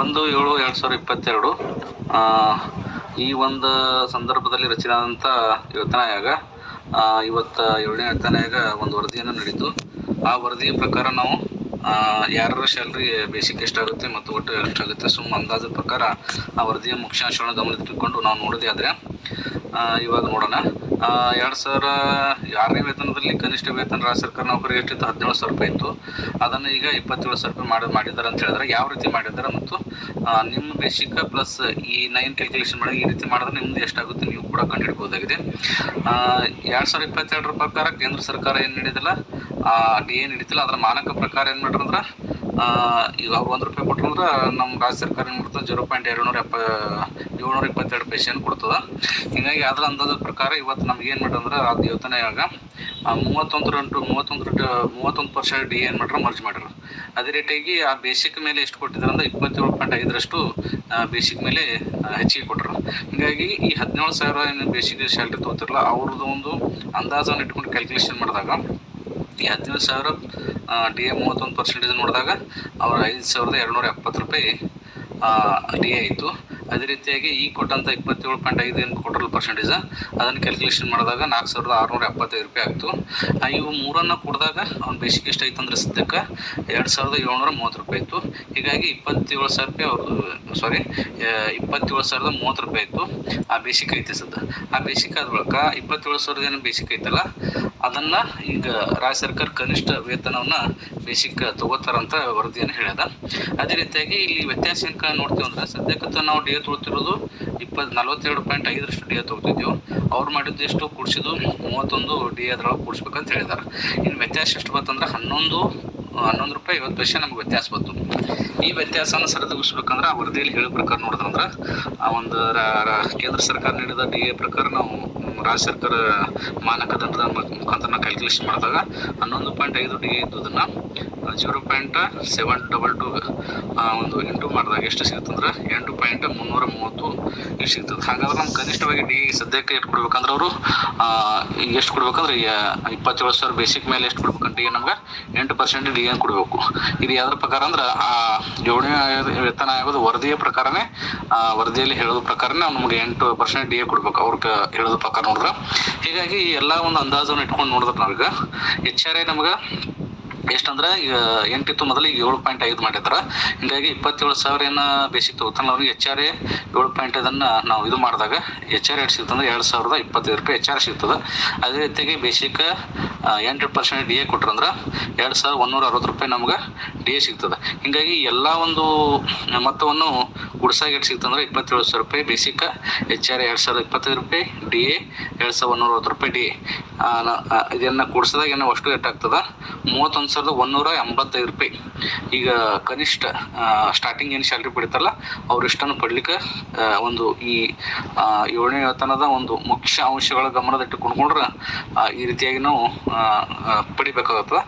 ಒಂದು ಏಳು ಎರಡು ಸಾವಿರದ ಇಪ್ಪತ್ತೆರಡು. ಈ ಒಂದು ಸಂದರ್ಭದಲ್ಲಿ ರಚನೆ ಆದಂಥ ವೇತನ ಆಯೋಗ ಇವತ್ತು ಏಳನೇ ವೇತನ ಆಯೋಗ ಒಂದು ವರದಿಯನ್ನು ನಡೀತು. ಆ ವರದಿಯ ಪ್ರಕಾರ ನಾವು ಯಾರ ಸ್ಯಾಲ್ರಿ ಬೇಸಿಕ್ ಎಷ್ಟಾಗುತ್ತೆ ಮತ್ತು ಒಟ್ಟು ಎಷ್ಟಾಗುತ್ತೆ ಸುಮ್ಮ ಅಂದಾಜು ಪ್ರಕಾರ ಆ ವರದಿಯ ಮುಖ್ಯಾಂಶಗಳನ್ನು ಗಮನದಲ್ಲಿಟ್ಟುಕೊಂಡು ನಾವು ನೋಡೋದೇ ಆದರೆ ಇವಾಗ ನೋಡೋಣ. ಎರಡು ಸಾವಿರ ಆರನೇ ವೇತನದಲ್ಲಿ ಕನಿಷ್ಠ ವೇತನ ರಾಜ್ಯ ಸರ್ಕಾರ ನೌಕರಿಗೆ ಎಷ್ಟಿತ್ತು? ಹದಿನೇಳು ಸಾವಿರ ರೂಪಾಯಿ ಇತ್ತು. ಅದನ್ನು ಈಗ ಇಪ್ಪತ್ತೇಳು ಸಾವಿರ ರೂಪಾಯಿ ಮಾಡಿ, ಮಾಡಿದ್ದಾರೆ ಅಂತ ಹೇಳಿದ್ರೆ ಯಾವ ರೀತಿ ಮಾಡಿದ್ದಾರೆ ಮತ್ತು ನಿಮ್ಮ ಬೇಸಿಕ್ ಪ್ಲಸ್ ಈ ನೈನ್ ಕ್ಯಾಲ್ಕುಲೇಷನ್ ಮಾಡಿ ಈ ರೀತಿ ಮಾಡಿದ್ರೆ ನಿಮ್ದು ಎಷ್ಟಾಗುತ್ತೆ ನೀವು ಕೂಡ ಕಂಡುಹಿಡ್ಬೋದಾಗಿದೆ ಎರಡು ಸಾವಿರ ಇಪ್ಪತ್ತೆರಡರ ಪ್ರಕಾರ ಕೇಂದ್ರ ಸರ್ಕಾರ ಏನು ನೀಡಿದಿಲ್ಲ? ಡಿ ಏನು ನಡೀತಿಲ್ಲ. ಅದರ ಮಾನಕ ಪ್ರಕಾರ ಏನು ಮಾಡ್ರಂದ್ರೆ ಈಗ ಒಂದು ರೂಪಾಯಿ ಅಂದ್ರೆ ನಮ್ಮ ರಾಜ್ಯ ಸರ್ಕಾರ ಏನು ಮಾಡ್ತದೆ? ಜೀರೋ ಪಾಯಿಂಟ್ ಎರಡು ನೂರ ಎಪ್ಪ ಏಳ್ನೂರ ಇಪ್ಪತ್ತೆರಡು ಪೈಸೆಯನ್ನು ಕೊಡ್ತದೆ? ಹೀಗಾಗಿ ಅದ್ರ ಅಂದಾಜು ಪ್ರಕಾರ ಇವತ್ತು ನಮ್ಗೆ ಏನು ಮಾಡ್ರಂದ್ರೆ ಅದು ಆಯೋಗ ಆ, ಮೂವತ್ತೊಂದು ಇಂಟು ಮೂವತ್ತೊಂದು ಮೂವತ್ತೊಂದು ಪರ್ಸೆಂಟ್ ಡಿ ಏನು ಮಾಡ್ರೆ ಮರ್ಜ್ ಮಾಡ್ಯಾರ. ಅದೇ ರೀತಿಯಾಗಿ ಆ ಬೇಸಿಕ್ ಮೇಲೆ ಎಷ್ಟು ಕೊಟ್ಟಿದ್ರು ಅಂದ್ರೆ ಇಪ್ಪತ್ತೇಳು ಪಾಯಿಂಟ್ ಐದರಷ್ಟು ಬೇಸಿಕ್ ಮೇಲೆ ಹೆಚ್ಚಿಗೆ ಕೊಟ್ಟರು ಹೀಗಾಗಿ ಈ ಹದಿನೇಳು ಸಾವಿರ ಏನು ಬೇಸಿಕ್ ಸ್ಯಾಲ್ರಿ ತಗೋತಿರಲ್ಲ ಅವ್ರದ್ದು ಒಂದು ಅಂದಾಜನ್ನು ಇಟ್ಕೊಂಡು ಕ್ಯಾಲ್ಕುಲೇಷನ್ ಮಾಡಿದಾಗ ಈ ಸಾವಿರ ಡಿ ಎ ಮೂವತ್ತೊಂದು ಪರ್ಸೆಂಟೇಜ್ ನೋಡಿದಾಗ ಅವರ ಐದು ಸಾವಿರದ ಎರಡುನೂರ ಎಪ್ಪತ್ತು ರೂಪಾಯಿ ಡಿ ಎ ಆಯಿತು. ಅದೇ ರೀತಿಯಾಗಿ ಈ ಕೊಟ್ಟಂಥ ಇಪ್ಪತ್ತೇಳು ಪಾಯಿಂಟ್ ಐದು ಏನು ಕೊಟ್ಟರಲ್ಲ ಪರ್ಸೆಂಟೇಜ್ ಅದನ್ನು ಕ್ಯಾಲ್ಕುಲೇಷನ್ ಮಾಡಿದಾಗ ನಾಲ್ಕು ಸಾವಿರದ ಆರುನೂರ ಎಪ್ಪತ್ತೈದು ರೂಪಾಯಿ ಆಗ್ತು. ಇವು ಮೂರನ್ನು ಕೊಡಿದಾಗ ಅವ್ನ ಬೇಸಿಕ್ ಎಷ್ಟಾಯ್ತು ಅಂದರೆ ಸದ್ಯಕ್ಕೆ ಎರಡು ಸಾವಿರದ ಏಳ್ನೂರ ಮೂವತ್ತು ರೂಪಾಯಿ ಇತ್ತು. ಹೀಗಾಗಿ ಇಪ್ಪತ್ತೇಳು ಸಾವಿರ ರೂಪಾಯಿ ಅವರು ಸಾರಿ ಇಪ್ಪತ್ತೇಳು ಸಾವಿರದ ಮೂವತ್ತು ರೂಪಾಯಿ ಇತ್ತು ಆ ಬೇಸಿಕ್ ಐತೆ ಸದ್ಯ ಆ ಬೇಸಿಕ್ ಆದ ಬಳಿಕ ಇಪ್ಪತ್ತೇಳು ಸಾವಿರದ ಏನು ಬೇಸಿಕ್ ಐತಲ್ಲ ಅದನ್ನು ಈಗ ರಾಜ್ಯ ಸರ್ಕಾರ ಕನಿಷ್ಠ ವೇತನವನ್ನ ಬೇಸಿಕ್ ತಗೋತಾರಂತ ವರದಿಯನ್ನು ಹೇಳ್ಯದ. ಅದೇ ರೀತಿಯಾಗಿ ಇಲ್ಲಿ ವ್ಯತ್ಯಾಸ ಏನ್ ನೋಡ್ತೀವಿ ಅಂದ್ರೆ ಸದ್ಯಕ್ಕೆ ನಾವು ಡಿ ಎ ತೊಗೊಳ್ತಿರೋದು ಇಪ್ಪತ್ತು ನಲ್ವತ್ತೆರಡು ಪಾಯಿಂಟ್ ಐದರಷ್ಟು ಡಿ ಎ ಅವ್ರು ಮಾಡಿದ್ದು ಎಷ್ಟು, ಕೂಡಿಸಿದ್ದು ಮೂವತ್ತೊಂದು ಡಿ ಅದ್ರೊಳಗೆ ಕೂಡಿಸ್ಬೇಕಂತ ಹೇಳಿದಾರೆ. ಇನ್ನು ವ್ಯತ್ಯಾಸ ಎಷ್ಟು ಬಂತಂದ್ರೆ ಹನ್ನೊಂದು ಹನ್ನೊಂದು ರೂಪಾಯಿ ಐವತ್ತು ಪೈಸೆ ನಮ್ಗೆ ವ್ಯತ್ಯಾಸ ಬಂತು. ಈ ವ್ಯತ್ಯಾಸನ ಸರಿದೂಗಿಸ್ಬೇಕಂದ್ರೆ ಆ ವರದಿಯಲ್ಲಿ ಹೇಳೋ ಪ್ರಕಾರ ನೋಡಿದ್ರಂದ್ರೆ ಆ ಒಂದು ಕೇಂದ್ರ ಸರ್ಕಾರ ನೀಡಿದ ಡಿ ಎ ಪ್ರಕಾರ ನಾವು ರಾಜ್ಯ ಸರ್ಕಾರ ಮಾನಕದಂಡದ ಮುಖಾಂತರ ಕ್ಯಾಲ್ಕುಲೇಷನ್ ಮಾಡಿದಾಗ ಹನ್ನೊಂದು ಪಾಯಿಂಟ್ ಐದು D ಇದ್ದದನ್ನು zero point seven double two ಒಂದು ಇಂಟು ಮಾಡಿದಾಗ ಎಷ್ಟು ಸಿಗುತ್ತಂದ್ರೆ ಎಂಟು ಪಾಯಿಂಟ್ ಮುನ್ನೂರ ಮೂವತ್ತು ಸಿಗ್ತದೆ. ಹಾಗಾದ್ರೆ ನಮ್ಮ ಕನಿಷ್ಠವಾಗಿ ಡಿ ಸದ್ಯಕ್ಕೆ ಎಷ್ಟು ಕೊಡ್ಬೇಕಂದ್ರೆ ಅವರು ಈಗ ಎಷ್ಟು ಕೊಡ್ಬೇಕಂದ್ರೆ, ಈಗ ಇಪ್ಪತ್ತೇಳು ಸಾವಿರ ಬೇಸಿಕ್ ಮೇಲೆ ಎಷ್ಟು ಕೊಡ್ಬೇಕಂತ ಡಿ ನಮ್ಗೆ ಎಂಟು ಪರ್ಸೆಂಟ್ ಡಿ ಎನ್ ಕೊಡಬೇಕು. ಇದು ಯಾವ್ದ್ರ ಪ್ರಕಾರ ಅಂದ್ರೆ, ಆ ಜೋಡಣೆ ವೇತನ ಆಗೋದು ವರದಿಯ ಪ್ರಕಾರನೇ, ಆ ವರದಿಯಲ್ಲಿ ಹೇಳೋದ ಪ್ರಕಾರನೇ ನಮ್ಗೆ ಎಂಟು ಪರ್ಸೆಂಟ್ ಡಿ ಎ ಕೊಡ್ಬೇಕು. ಅವ್ರ ಹೇಳೋದ ಪ್ರಕಾರ ನೋಡಿದ್ರೆ. ಹೀಗಾಗಿ ಎಲ್ಲ ಒಂದು ಅಂದಾಜನ್ನು ಇಟ್ಕೊಂಡು ನೋಡಿದ್ರೆ ನಾವೀಗ, ಎಚ್ ಆರ್ ಐ ನಮ್ಗೆ ಎಷ್ಟಂದ್ರೆ, ಈಗ ಎಂಟಿತ್ತು ಮೊದಲು ಈಗ ಏಳು ಪಾಯಿಂಟ್ ಐದು ಮಾಡಿದ್ರ. ಹಿಂಗಾಗಿ ಇಪ್ಪತ್ತೇಳು ಸಾವಿರ ಏನು ಬೇಸಿಕ್ ತಗೋತಾನೆ ಅವ್ರಿಗೆ ಎಚ್ ಆರ್ ಏಳು ಪಾಯಿಂಟ್ ಇದನ್ನು ನಾವು ಇದು ಮಾಡಿದಾಗ, ಎಚ್ ಆರ್ ಎಷ್ಟು ಸಿಗ್ತಂದ್ರೆ ಎರಡು ಸಾವಿರದ ಇಪ್ಪತ್ತೈದು ರೂಪಾಯಿ ಎಚ್ ಆರ್ ಸಿಗ್ತದೆ. ಅದೇ ರೀತಿಯಾಗಿ ಬೇಸಿಕ್ ಎಂಟು ಪರ್ಸೆಂಟ್ ಡಿ ಎ ಕೊಟ್ರಂದ್ರೆ ಎರಡು ಸಾವಿರದ ಒಂದೂರ ಅರವತ್ತು ರೂಪಾಯಿ ನಮ್ಗೆ ಡಿ ಸಿಗ್ತದೆ. ಹಿಂಗಾಗಿ ಎಲ್ಲ ಒಂದು ಮೊತ್ತವನ್ನು ಗುಡ್ಸಾಗಿ ಎಷ್ಟು ಸಿಗ್ತಂದ್ರೆ ಇಪ್ಪತ್ತೇಳು ಸಾವಿರ ರೂಪಾಯಿ ಬೇಸಿಕ್ ಎಚ್ ಆರ್ ಎರಡು ಸಾವಿರದ ಇಪ್ಪತ್ತೈದು ರೂಪಾಯಿ ಡಿ ಎ ಎರಡು ಸಾವಿರದ ಐವತ್ತು ರೂಪಾಯಿ ಡಿ ಎ ಇದನ್ನು ಕೂಡಿಸಿದಾಗ ಏನೋ ಅಷ್ಟು ಎಷ್ಟಾಗ್ತದೆ ಮೂವತ್ತೊಂದು ಸಾವಿರದ ಒಂದೂರ ಎಂಬತ್ತೈದು ರೂಪಾಯಿ. ಈಗ ಕನಿಷ್ಠ ಸ್ಟಾರ್ಟಿಂಗ್ ಏನು ಸ್ಯಾಲ್ರಿ ಪಡಿತಾರಲ್ಲ, ಅವ್ರು ಇಷ್ಟನ್ನು ಪಡ್ಲಿಕ್ಕೆ ಒಂದು ಈ ಏಳನೇ ವೇತನದ ಒಂದು ಮುಖ್ಯ ಅಂಶಗಳ ಗಮನದಟ್ಟು ಕೊಂಡ್ಕೊಂಡ್ರೆ ಈ ರೀತಿಯಾಗಿ ನಾವು ಪಡಿಬೇಕಾಗತ್ತದ.